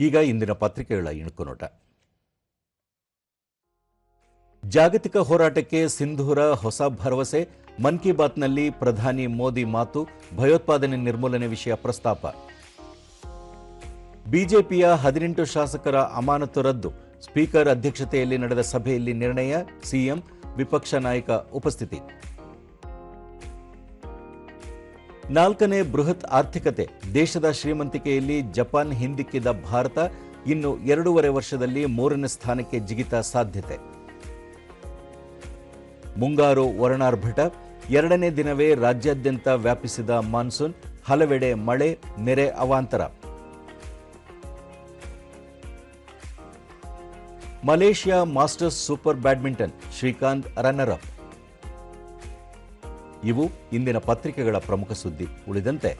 ಈಗ ಇಂದಿನ ಪತ್ರಿಕೆಗಳ ಇಣುಕು ನೋಟ. ಜಾಗತಿಕ ಹೋರಾಟಕ್ಕೆ ಸಿಂಧೂರ ಹೊಸ ಭರವಸೆ, ಮನ್ ಕಿ ಬಾತ್ನಲ್ಲಿ ಪ್ರಧಾನಿ ಮೋದಿ ಮಾತು, ಭಯೋತ್ಪಾದನೆ ನಿರ್ಮೂಲನೆ ವಿಷಯ ಪ್ರಸ್ತಾಪ. ಬಿಜೆಪಿಯ ಹದಿನೆಂಟು ಶಾಸಕರ ಅಮಾನತು ರದ್ದು, ಸ್ಪೀಕರ್ ಅಧ್ಯಕ್ಷತೆಯಲ್ಲಿ ನಡೆದ ಸಭೆಯಲ್ಲಿ ನಿರ್ಣಯ, ಸಿಎಂ, ವಿಪಕ್ಷ ನಾಯಕ ಉಪಸ್ಥಿತಿ. ನಾಲ್ಕನೇ ಬೃಹತ್ ಆರ್ಥಿಕತೆ. ದೇಶದ ಶ್ರೀಮಂತಿಕೆಯಲ್ಲಿ ಜಪಾನ್ ಹಿಂದಿಕ್ಕಿದ ಭಾರತ ಇನ್ನು ಎರಡೂವರೆ ವರ್ಷದಲ್ಲಿ ಮೂರನೇ ಸ್ಥಾನಕ್ಕೆ ಜಿಗಿತ ಸಾಧ್ಯತೆ. ಮುಂಗಾರು ವರ್ಣಾರ್ಭಟ. ಎರಡನೇ ದಿನವೇ ರಾಜ್ಯಾದ್ಯಂತ ವ್ಯಾಪಿಸಿದ ಮಾನ್ಸೂನ್. ಹಲವೆಡೆ ಮಳೆ, ನೆರೆ ಅವಾಂತರ. Malaysia masters super badminton. Srikanth runner up. ಇವು ಇಂದಿನ ಪತ್ರಿಕೆಗಳ ಪ್ರಮುಖ ಸುದ್ದಿ. ಉಳಿದಂತೆ,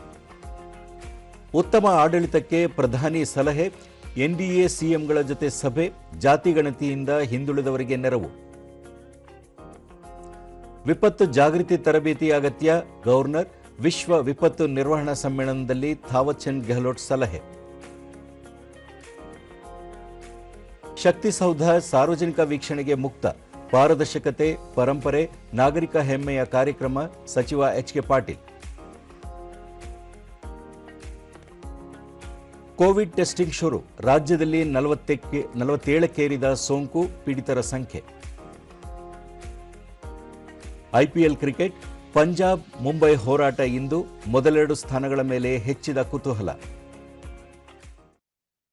ಉತ್ತಮ ಆಡಳಿತಕ್ಕೆ ಪ್ರಧಾನಿ ಸಲಹೆ, ಎನ್ಡಿಎ ಸಿಎಂಗಳ ಜೊತೆ ಸಭೆ, ಜಾತಿ ಗಣತಿಯಿಂದ ಹಿಂದುಳಿದವರಿಗೆ ನೆರವು. ವಿಪತ್ತು ಜಾಗೃತಿ ತರಬೇತಿ ಅಗತ್ಯ ಗವರ್ನರ್ ವಿಶ್ವ ವಿಪತ್ತು ನಿರ್ವಹಣಾ ಸಮ್ಮೇಳನದಲ್ಲಿ ಥಾವರ್ಚಂದ್ ಗೆಹ್ಲೋಟ್ ಸಲಹೆ. ಶಕ್ತಿಸೌಧ ಸಾರ್ವಜನಿಕ ವೀಕ್ಷಣೆಗೆ ಮುಕ್ತ. ಪಾರದರ್ಶಕತೆ, ಪರಂಪರೆ, ನಾಗರಿಕ ಹೆಮ್ಮೆಯ ಕಾರ್ಯಕ್ರಮ ಸಚಿವ H K Patil. Covid testing ಶುರು. ರಾಜ್ಯದಲ್ಲಿ ನಲವತ್ತೇಳಕ್ಕೇರಿದ ಸೋಂಕು ಪೀಡಿತರ ಸಂಖ್ಯೆ. ಐಪಿಎಲ್ ಕ್ರಿಕೆಟ್, ಪಂಜಾಬ್, ಮುಂಬೈ ಹೋರಾಟ ಇಂದು ಮೊದಲೆರಡು ಸ್ಥಾನಗಳ ಮೇಲೆ ಹೆಚ್ಚಿದ ಕುತೂಹಲ.